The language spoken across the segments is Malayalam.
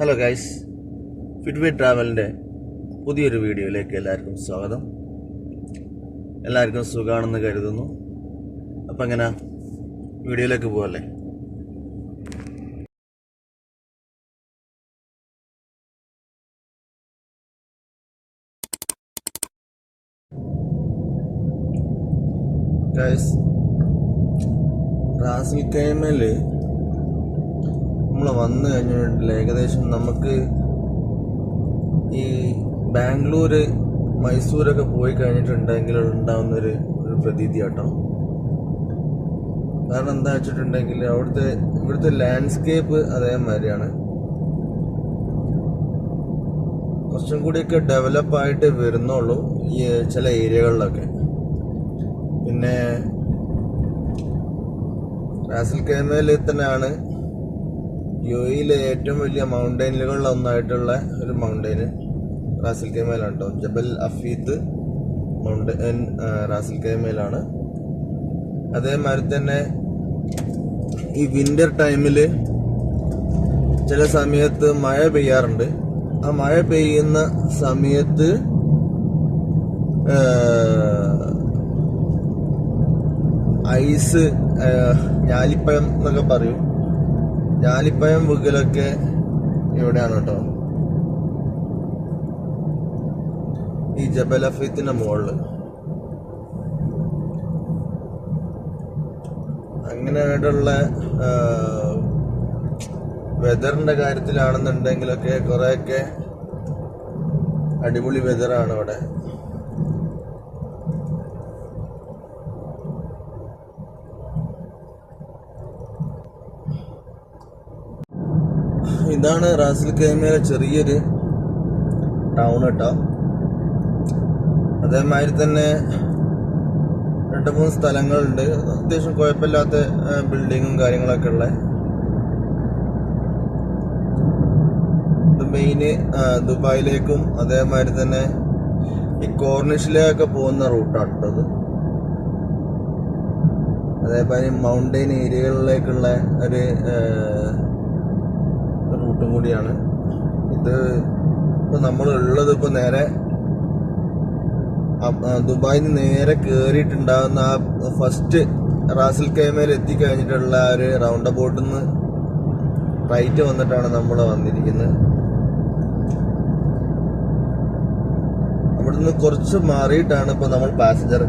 ഹലോ ഗൈസ് ഫിറ്റ്വേ ട്രാവലിന്റെ പുതിയൊരു വീഡിയോയിലേക്ക് എല്ലാവർക്കും സ്വാഗതം. എല്ലാവർക്കും സുഖമാണെന്ന് കരുതുന്നു. അപ്പം എങ്ങനെ വീഡിയോയിലേക്ക് പോകല്ലേ ഗൈസ് റാസിൽ കൈമൽ നമ്മൾ വന്നു കഴിഞ്ഞിട്ടുണ്ടെങ്കിൽ ഏകദേശം നമുക്ക് ഈ ബാംഗ്ലൂര് മൈസൂരൊക്കെ പോയി കഴിഞ്ഞിട്ടുണ്ടെങ്കിൽ ഉണ്ടാവുന്ന ഒരു പ്രതീതി കേട്ടോ കാരണം എന്താ വെച്ചിട്ടുണ്ടെങ്കിൽ അവിടുത്തെ ഇവിടുത്തെ ലാൻഡ്സ്കേപ്പ് അതേമാതിരിയാണ്. കുറച്ചും കൂടിയൊക്കെ ഡെവലപ്പായിട്ട് വരുന്നുള്ളൂ ഈ ചില ഏരിയകളിലൊക്കെ പിന്നെ റാസൽ കേമയിൽ തന്നെയാണ് യു എയിലെ ഏറ്റവും വലിയ മൗണ്ടൈനുകളിൽ ഒന്നായിട്ടുള്ള ഒരു മൗണ്ടൈന് റാസിൽ കൈമയിലാണ് കേട്ടോ ജബൽ അഫീത്ത് മൗണ്ടൈൻ റാസിൽ കൈമേലാണ് അതേമാതിരി തന്നെ ഈ വിന്റർ ടൈമിൽ ചില സമയത്ത് മഴ പെയ്യാറുണ്ട്. ആ മഴ പെയ്യുന്ന സമയത്ത് ഐസ് ഞാലിപ്പഴം എന്നൊക്കെ പറയും. ഞാലിപ്പഴം വികലൊക്കെ ഇവിടെയാണ് കേട്ടോ. ഈ ജബൽ അഫീത്തിന്റെ മുകളിൽ അങ്ങനെയായിട്ടുള്ള വെതറിന്റെ കാര്യത്തിലാണെന്നുണ്ടെങ്കിലൊക്കെ കുറെയൊക്കെ അടിപൊളി വെതറാണ് ഇവിടെ. ഇതാണ് റാസിൽ കൈമയിലെ ചെറിയൊരു ടൗൺ കേട്ടോ. അതേമാതിരി തന്നെ രണ്ട് മൂന്ന് സ്ഥലങ്ങളുണ്ട്. അത്യാവശ്യം കുഴപ്പമില്ലാത്ത ബിൽഡിങ്ങും കാര്യങ്ങളൊക്കെ ഉള്ള. മെയിന് ദുബായിലേക്കും അതേമാതിരി തന്നെ ഈ കോർണിഷിലേക്കൊക്കെ പോകുന്ന റൂട്ടാണ് കേട്ടത് അതേപോലെ മൗണ്ടൈൻ ഏരിയകളിലേക്കുള്ള ഒരു റൂട്ടും കൂടിയാണ്. ഇത് ഇപ്പൊ നമ്മൾ ഉള്ളത് ഇപ്പൊ നേരെ ദുബായിൽ നേരെ കേറിയിട്ടുണ്ടാകുന്ന ആ ഫസ്റ്റ് റാസിൽ കേമയിൽ എത്തിക്കഴിഞ്ഞിട്ടുള്ള ആ ഒരു റൗണ്ട് അബൌട്ടിൽ നിന്ന് റൈറ്റ് വന്നിട്ടാണ് നമ്മൾ വന്നിരിക്കുന്നത്. അവിടുന്ന് കുറച്ച് മാറിയിട്ടാണ് ഇപ്പൊ നമ്മൾ പാസഞ്ചർ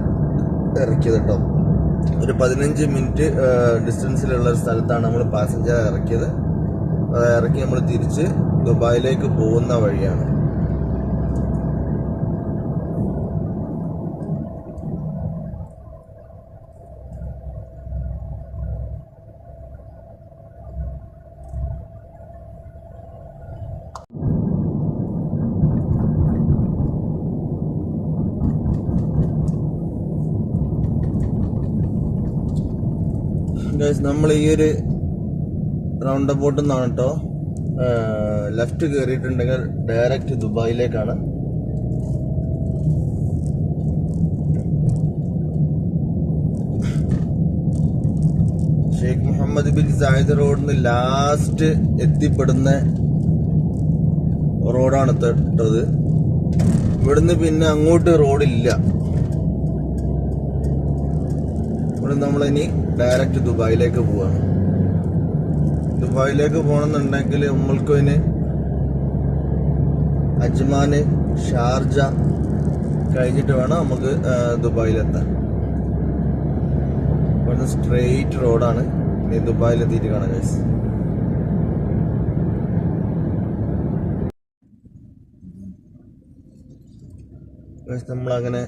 ഇറക്കിയത് കേട്ടോ ഒരു പതിനഞ്ച് മിനിറ്റ് ഡിസ്റ്റൻസിലുള്ള ഒരു സ്ഥലത്താണ് നമ്മൾ പാസഞ്ചർ ഇറക്കിയത്. ഇറക്കി നമ്മൾ തിരിച്ച് ദുബായിലേക്ക് പോകുന്ന വഴിയാണ്. നമ്മൾ ഈ ഒരു റൗണ്ട് അബൌട്ട് നിന്നാണ് കേട്ടോ ലെഫ്റ്റ് കയറിയിട്ടുണ്ടെങ്കിൽ ഡയറക്റ്റ് ദുബായിലേക്കാണ്. ഷെയ്ഖ് മുഹമ്മദ് ബിൻ സായിദ് റോഡിന് ലാസ്റ്റ് എത്തിപ്പെടുന്ന റോഡാണ് തൊട്ടത് ഇവിടുന്ന് പിന്നെ അങ്ങോട്ട് റോഡില്ല. ഇവിടെ നമ്മളിനി ഡയറക്റ്റ് ദുബായിലേക്ക് പോവാണ്. ദുബായിലേക്ക് പോകണമെന്നുണ്ടെങ്കിൽ ഉമ്മൽക്കോയിന് അജ്മാന് ഷാർജ കഴിഞ്ഞിട്ട് വേണം നമുക്ക് ദുബായിലെത്താൻ. ഇവിടുന്ന് സ്ട്രെയിറ്റ് റോഡാണ് ഇനി ദുബായിലെത്തിയിട്ട് കാണാം ഗൈസ് നമ്മളങ്ങനെ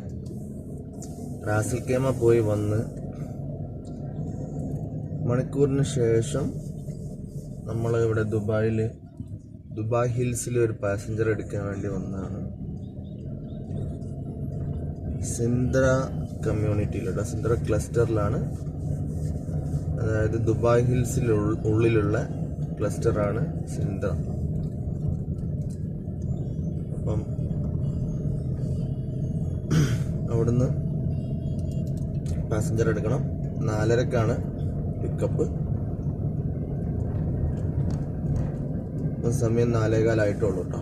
റാസിൽ കേമ പോയി വന്ന് മണിക്കൂറിന് ശേഷം നമ്മൾ ഇവിടെ ദുബായിൽ ദുബായ് ഹിൽസിൽ ഒരു പാസഞ്ചർ എടുക്കാൻ വേണ്ടി വന്നതാണ് സിന്ദ്ര കമ്മ്യൂണിറ്റിയിലുള്ള സിന്ദ്ര ക്ലസ്റ്ററിലാണ്. അതായത് ദുബായ് ഹിൽസിൽ ഉള്ളിലുള്ള ക്ലസ്റ്ററാണ് സിന്ദ്ര. അപ്പം അവിടുന്ന് പാസഞ്ചർ എടുക്കണം. നാലരക്കാണ് പിക്കപ്പ് ഇപ്പം സമയം നാലേകാലായിട്ടുള്ളൂ കേട്ടോ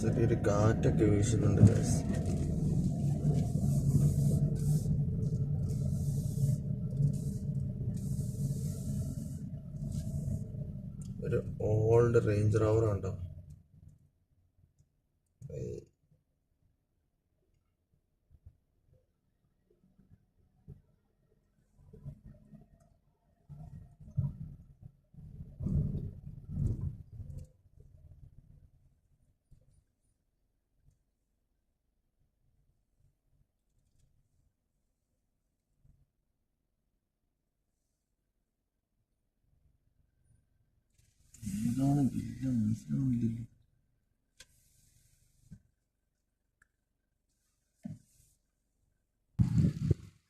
ചെറിയൊരു കാറ്റൊക്കെ വീശുന്നുണ്ട് ഗൈസ് నిద్ర అంటాం.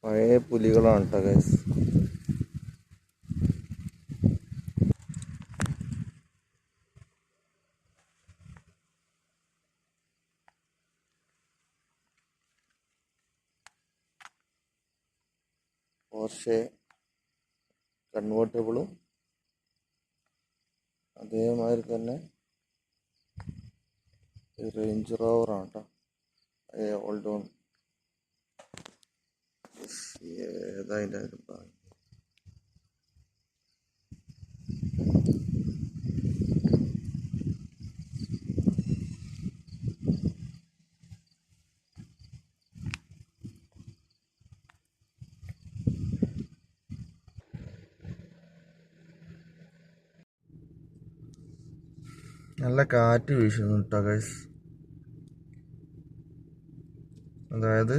പഴയ പുലികളാണ് കേട്ടോ ഗൈസ് പോർഷെ കൺവേർട്ടബിളും അതേമാതിരി തന്നെ റേഞ്ച് റോവറാണ് കേട്ടോ ഓൾഡ് ഓൺ ഏതാ അതിന്റെ നല്ല കാറ്റ് വീശുന്നു കേട്ടോ ഗൈസ് അതായത്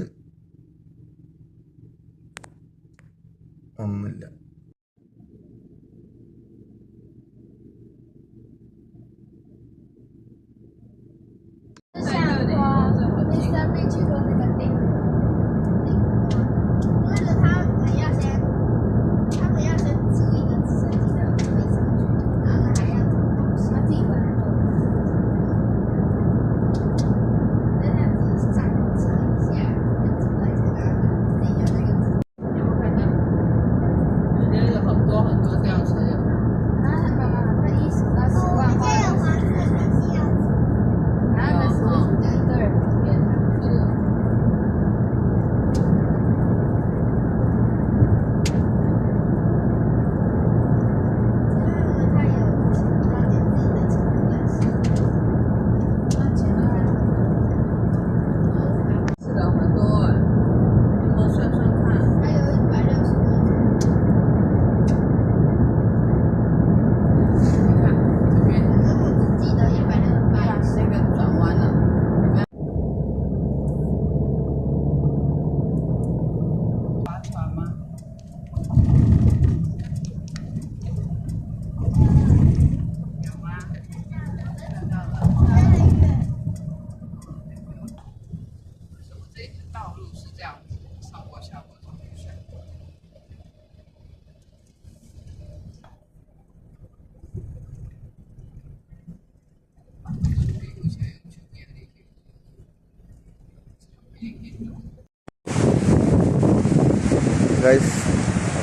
ഗൈസ്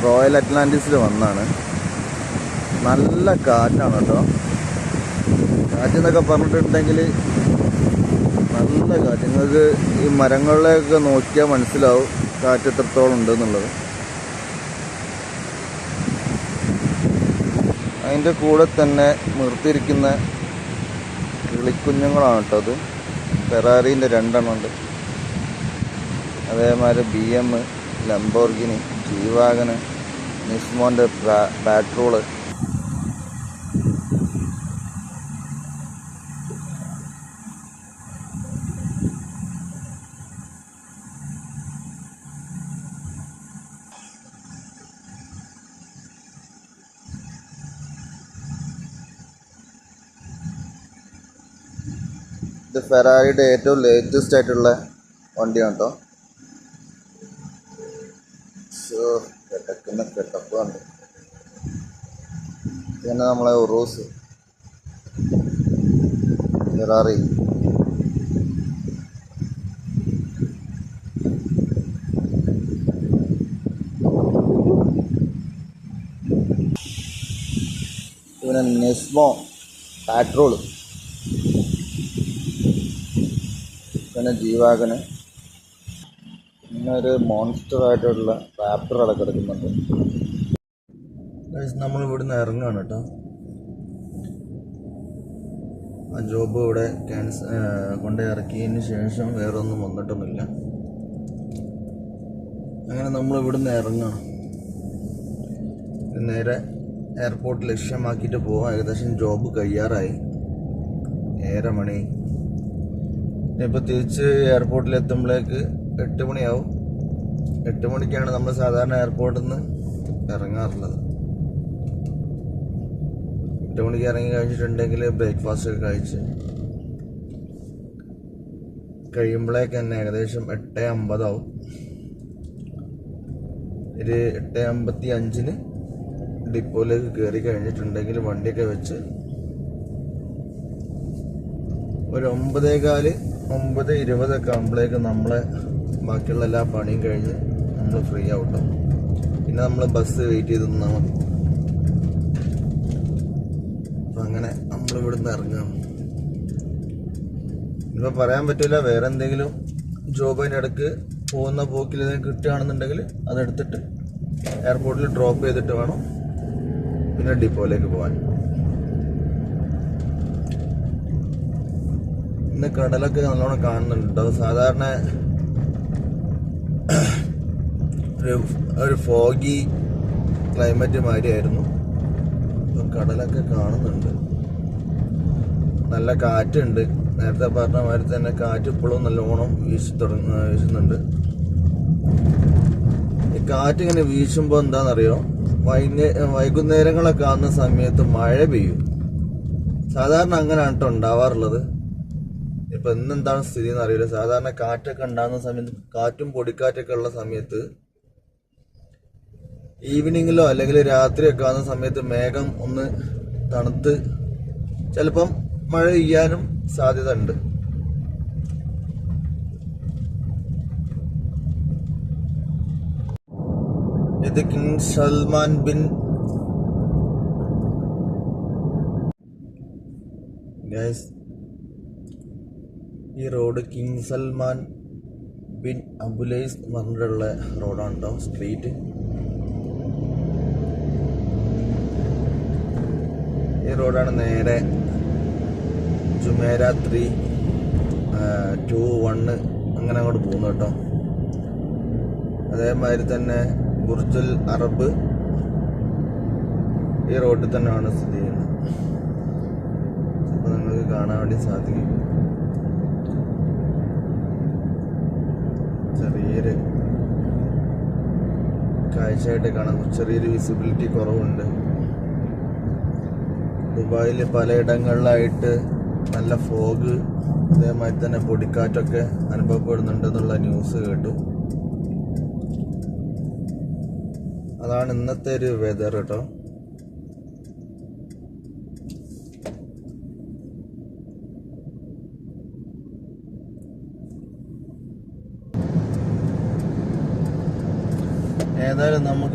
റോയൽ അറ്റ്ലാന്റിസിൽ വന്നാണ്. നല്ല കാറ്റാണ് കേട്ടോ. കാറ്റെന്നൊക്കെ പറഞ്ഞിട്ടുണ്ടെങ്കിൽ നല്ല കാറ്റ്. നിങ്ങൾക്ക് ഈ മരങ്ങളിലേക്ക് നോക്കിയാൽ മനസ്സിലാവും കാറ്റ് എത്രത്തോളം ഉണ്ടെന്നുള്ളത്. അതിന്റെ കൂടെ തന്നെ നിർത്തിയിരിക്കുന്ന കിളിക്കുഞ്ഞുങ്ങളാണ് കേട്ടോ അത്. ഫെറാറീന്റെ രണ്ടെണ്ണം ഉണ്ട്. അതേമാതിരി B M Lamborghini. C wagon നിസ്മോന്റെ Patrol ഇത് ഫെറാറിയുടെ ഏറ്റവും ലേറ്റസ്റ്റ് ആയിട്ടുള്ള വണ്ടിയാണ് കേട്ടോ. സോ കിടക്കുന്ന കിടപ്പാണ് ഇതന്നെ നമ്മളെ റോസ് ഫെറാറി ഇവനെ നെസ്മോ പാട്രോൾ പിന്നെ ജീവാകന് പിന്നെ മോൺസ്റ്റർ ആയിട്ടുള്ള റാപ്റ്റർ അവിടെ കിടക്കുന്നുണ്ട് നമ്മൾ ഇവിടുന്ന് ഇറങ്ങുകയാണ് കേട്ടോ. ആ ജോബ് ഇവിടെ ക്യാൻസ കൊണ്ട് ഇറക്കിയതിന് ശേഷം വേറെ ഒന്നും വന്നിട്ടൊന്നുമില്ല. അങ്ങനെ നമ്മൾ ഇവിടുന്ന് ഇറങ്ങണം. നേരെ എയർപോർട്ട് ലക്ഷ്യമാക്കിയിട്ട് പോവാം. ഏകദേശം ജോബ് കഴിയാറായി ഏഴര മണി. ഇനിയിപ്പോൾ തിരിച്ച് എയർപോർട്ടിൽ എത്തുമ്പോഴേക്ക് എട്ട് മണിയാവും. എട്ട് മണിക്കാണ് നമ്മൾ സാധാരണ എയർപോർട്ടിൽ നിന്ന് ഇറങ്ങാറുള്ളത്. എട്ട് മണിക്ക് ഇറങ്ങി കഴിച്ചിട്ടുണ്ടെങ്കിൽ ബ്രേക്ക്ഫാസ്റ്റ് കഴിച്ച് കഴിയുമ്പോഴേക്ക് തന്നെ ഏകദേശം എട്ട് അമ്പതാവും. ഒരു എട്ട് അമ്പത്തി അഞ്ചിന് ഡിപ്പോയിലേക്ക് കയറി കഴിഞ്ഞിട്ടുണ്ടെങ്കിൽ വണ്ടിയൊക്കെ വെച്ച് ഒരു ഒമ്പതേകാൽ ഒമ്പത് ഇരുപതൊക്കെ ആകുമ്പോഴേക്ക് നമ്മളെ ബാക്കിയുള്ള എല്ലാ പണിയും കഴിഞ്ഞ് നമ്മൾ ഫ്രീ ആവട്ടോ. പിന്നെ നമ്മൾ ബസ് വെയിറ്റ് ചെയ്ത് നിന്നാൽ മതി. അപ്പം അങ്ങനെ നമ്മൾ ഇവിടുന്ന് ഇറങ്ങാം ഇപ്പോൾ പറയാൻ പറ്റില്ല വേറെ എന്തെങ്കിലും ജോബ് അതിന്റെ ഇടയ്ക്ക് പോകുന്ന പോക്കിൽ കിട്ടുകയാണെന്നുണ്ടെങ്കിൽ അതെടുത്തിട്ട് എയർപോർട്ടിൽ ഡ്രോപ്പ് ചെയ്തിട്ട് വേണം പിന്നെ ഡിപ്പോയിലേക്ക് പോകാൻ. ഇന്ന് കടലൊക്കെ നല്ലോണം കാണുന്നുണ്ട് സാധാരണ ഒരു ഒരു ഫോഗി ക്ലൈമറ്റ് മാതിരിയായിരുന്നു. ഇപ്പം കടലൊക്കെ കാണുന്നുണ്ട്. നല്ല കാറ്റുണ്ട്. നേരത്തെ പറഞ്ഞ മാതിരി തന്നെ കാറ്റ് ഇപ്പോഴും നല്ലോണം വീശി തുടങ്ങ വീശുന്നുണ്ട്. ഈ കാറ്റ് ഇങ്ങനെ വീശുമ്പോൾ എന്താണെന്നറിയോ വൈകുന്നേ വൈകുന്നേരങ്ങളൊക്കെ ആകുന്ന സമയത്ത് മഴ പെയ്യും. സാധാരണ അങ്ങനെയാണ് കേട്ടോ ഉണ്ടാവാറുള്ളത്. ഇപ്പൊ എന്താണ് സ്ഥിതി എന്ന് അറിയില്ല. സാധാരണ കാറ്റൊക്കെ ഉണ്ടാകുന്ന സമയത്ത് കാറ്റും പൊടിക്കാറ്റൊക്കെ ഉള്ള സമയത്ത് ഈവനിങ്ങിലോ അല്ലെങ്കിൽ രാത്രിയൊക്കെ ആകുന്ന സമയത്ത് മേഘം ഒന്ന് തണുത്ത് ചിലപ്പം മഴ പെയ്യാനും സാധ്യത ഉണ്ട്. ഇത് കിങ് സൽമാൻ ബിൻ ഗൈസ് ഈ road King Salman bin Abulais എന്ന് പറഞ്ഞിട്ടുള്ള റോഡാണ് കേട്ടോ സ്ട്രീറ്റ് ഈ റോഡാണ് നേരെ ജുമേര ത്രീ ടു വണ്ണ് അങ്ങനെ അങ്ങോട്ട് പോകുന്നു കേട്ടോ. അതേമാതിരി തന്നെ ബുർജുൽ അറബ് ഈ റോഡിൽ തന്നെയാണ് സ്ഥിതി ചെയ്യുന്നത്. അപ്പോൾ നിങ്ങൾക്ക് കാണാൻ വേണ്ടി സാധിക്കും. ചെറിയൊരു കാഴ്ചയായിട്ട് കാണാം. ചെറിയൊരു വിസിബിലിറ്റി കുറവുണ്ട്. ദുബായിൽ പലയിടങ്ങളിലായിട്ട് നല്ല ഫോഗ് അതേമാതിരി തന്നെ പൊടിക്കാറ്റൊക്കെ അനുഭവപ്പെടുന്നുണ്ടെന്നുള്ള ന്യൂസ് കേട്ടു. അതാണ് ഇന്നത്തെ ഒരു വെതർ കേട്ടോ.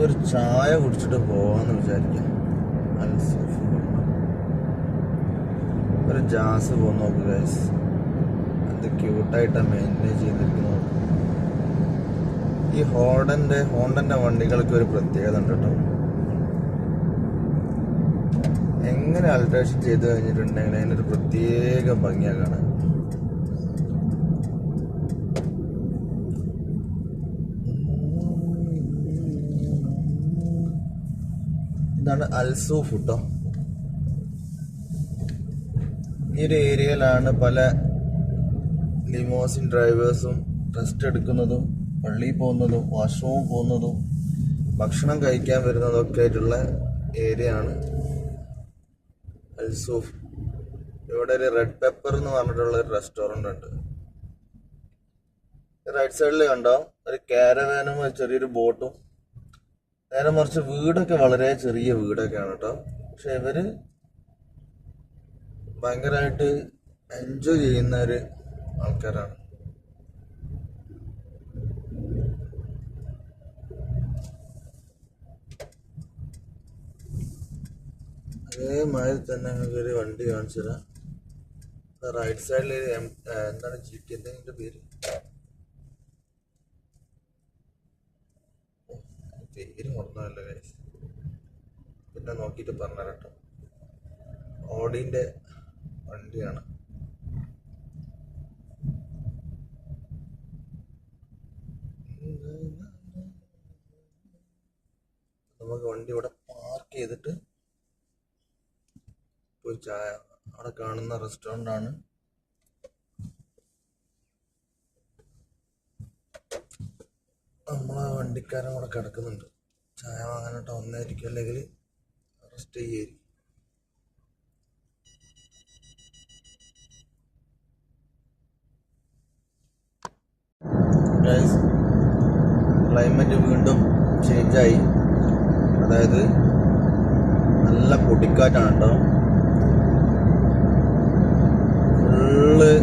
നമുക്കൊരു ചായ കുടിച്ചിട്ട് പോവാന്ന് വിചാരിക്കാം. ഒരു ജാസ് പോന്ന് നോക്ക് ഗൈസ് എന്ത് ക്യൂട്ടായിട്ടാണ് മെയിന്റെയിൻ ചെയ്തിരിക്കുന്നത് ഈ ഹോണ്ടന്റെ ഹോണ്ടന്റെ വണ്ടികൾക്ക് ഒരു പ്രത്യേകത ഉണ്ട് കേട്ടോ. എങ്ങനെ അൾട്രേഷൻ ചെയ്ത് കഴിഞ്ഞിട്ടുണ്ടെങ്കിൽ അതിനൊരു പ്രത്യേക ഭംഗിയാണ് കാണാൻ. ഇതാണ് അൽസൂഫ് ഫുട്ടോ? ഈ ഒരു ഏരിയയിലാണ് പല ലിമോസിൻ ഡ്രൈവേഴ്സും റെസ്റ്റ് എടുക്കുന്നതും പള്ളിയിൽ പോകുന്നതും വാഷ്റൂമിൽ പോകുന്നതും ഭക്ഷണം കഴിക്കാൻ വരുന്നതൊക്കെ ആയിട്ടുള്ള ഏരിയ ആണ് അൽസൂഫ് ഇവിടെ ഒരു റെഡ് പെപ്പർ എന്ന് പറഞ്ഞിട്ടുള്ള ഒരു റെസ്റ്റോറന്റ് ഉണ്ട്. റൈറ്റ് സൈഡിൽ കണ്ടോ? ഒരു കാരവാനും ചെറിയൊരു ബോട്ടും നേരെ മറിച്ച് വീടൊക്കെ വളരെ ചെറിയ വീടൊക്കെയാണ് കേട്ടോ. പക്ഷെ ഇവർ ഭയങ്കരമായിട്ട് എൻജോയ് ചെയ്യുന്ന ഒരു ആൾക്കാരാണ്. അതേമാതിരി തന്നെ ഞങ്ങൾക്ക് ഒരു വണ്ടി കാണിച്ചു തരാം റൈറ്റ് സൈഡിൽ എന്താണ് ജി ടി എന്തെങ്കിലും പേര്? പേര് മറന്നല്ല ഗൈസ് പിന്നെ നോക്കിയിട്ട് പറഞ്ഞു കേട്ടോ. ഓഡിന്റെ വണ്ടിയാണ്. നമുക്ക് വണ്ടി ഇവിടെ പാർക്ക് ചെയ്തിട്ട് പോയി ചായ. അവിടെ കാണുന്ന റെസ്റ്റോറന്റ് ആണ്. നമ്മളെ വണ്ടിക്കാരൻ കൂടെ കിടക്കുന്നുണ്ട്. ചായ വാങ്ങാനായിട്ട് വന്നായിരിക്കും അല്ലെങ്കിൽ റെസ്റ്റ് ചെയ്യായിരിക്കും. ക്ലൈമറ്റ് വീണ്ടും ചേഞ്ചായി അതായത് നല്ല പൊടിക്കാറ്റാണ് കേട്ടോ ഫുള്ള്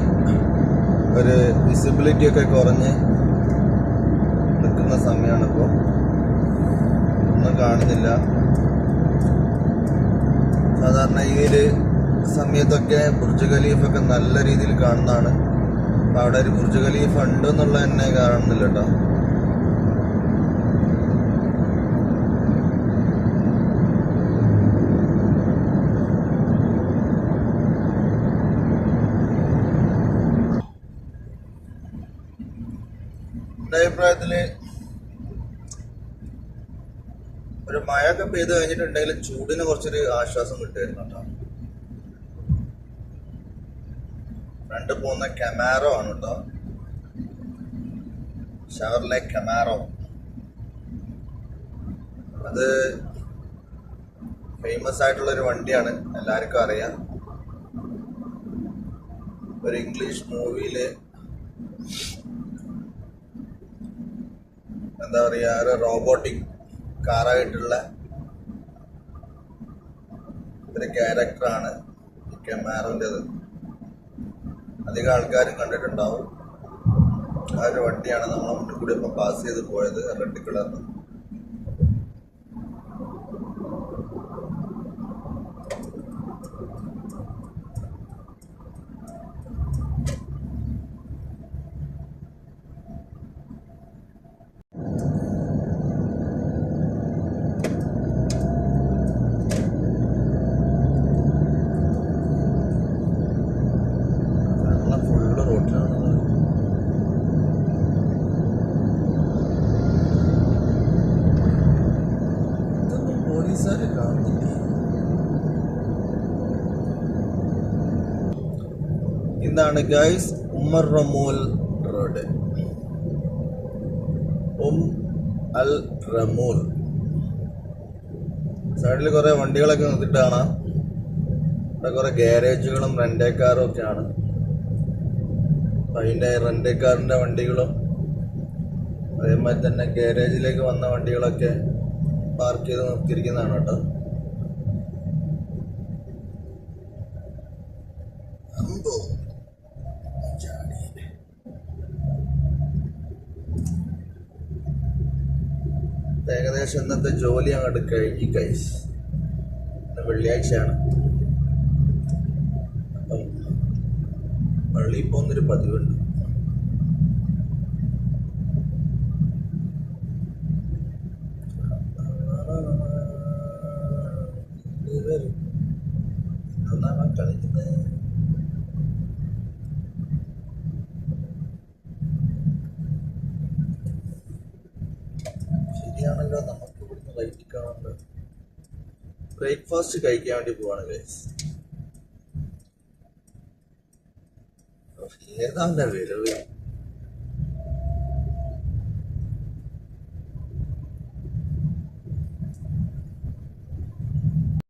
ഒരു വിസിബിലിറ്റി ഒക്കെ കുറഞ്ഞ് നിൽക്കുന്ന സമയമാണ് ഇപ്പോൾ ഒന്നും കാണുന്നില്ല. സാധാരണ ഈ ഒരു സമയത്തൊക്കെ ബുർജ് ഖലീഫൊക്കെ നല്ല രീതിയിൽ കാണുന്നതാണ്. അപ്പം അവിടെ ഒരു ബുർജ് ഖലീഫ് ഉണ്ട് എന്നുള്ള തന്നെ കാണുന്നില്ല കേട്ടോ. അഭിപ്രായത്തിൽ ഒരു മഴയൊക്കെ പെയ്ത് കഴിഞ്ഞിട്ടുണ്ടെങ്കിൽ ചൂടിന് കുറച്ചൊരു ആശ്വാസം കിട്ടുമായിരുന്നു കേട്ടോ രണ്ട് പോകുന്ന കമാറോ ആണ് കേട്ടോ ഷവർലെ കമാറോ അത് ഫേമസ് ആയിട്ടുള്ള ഒരു വണ്ടിയാണ് എല്ലാവർക്കും അറിയാം. ഒരു ഇംഗ്ലീഷ് മൂവിയിൽ എന്താ പറയാ ഒരു റോബോട്ടിക് കാറായിട്ടുള്ള ഒരു ക്യാരക്ടറാണ് ഈ കെമാറോന്റെത് അധികം ആൾക്കാരും കണ്ടിട്ടുണ്ടാവും. ആ ഒരു വണ്ടിയാണ് നമ്മളെ മുന്നിൽ കൂടി ഇപ്പം പാസ് ചെയ്ത് പോയത് റെഡ് കളറിന് വെള്ളം ഫുള്ള് റോട്ടിലാണ് ഇതൊന്നും പോലീസുകാര് കാണുന്നില്ല ഇതാണ് ഗൈസ് ഉമ്മർ റമൂൽ റോഡ്. ഉം അൽ റമൂൽ. സൈഡിൽ കുറേ വണ്ടികളൊക്കെ നിർത്തിയിട്ട് കാണാം. ഇവിടെ കുറെ ഗ്യാരേജുകളും റെന്റേ കാറും അതിന്റെ റെന്റ് കാറിന്റെ വണ്ടികളും അതേമാതിരി തന്നെ ഗാരേജിലേക്ക് വന്ന വണ്ടികളൊക്കെ പാർക്ക് ചെയ്ത് നിർത്തിയിരിക്കുന്നതാണ് കേട്ടോ. ഏകദേശം ഇന്നത്തെ ജോലി അങ്ങോട്ട് കഴിഞ്ഞു കൈസ് വെള്ളിയാഴ്ചയാണ്. അപ്പം പള്ളിയിൽ പോകുന്നൊരു പതിവുണ്ട്. ബ്രേക്ക്ഫാസ്റ്റ് കഴിക്കാൻ വേണ്ടി പോവാണ് ഗൈസ് ഏതാണ്ട് വരവ്?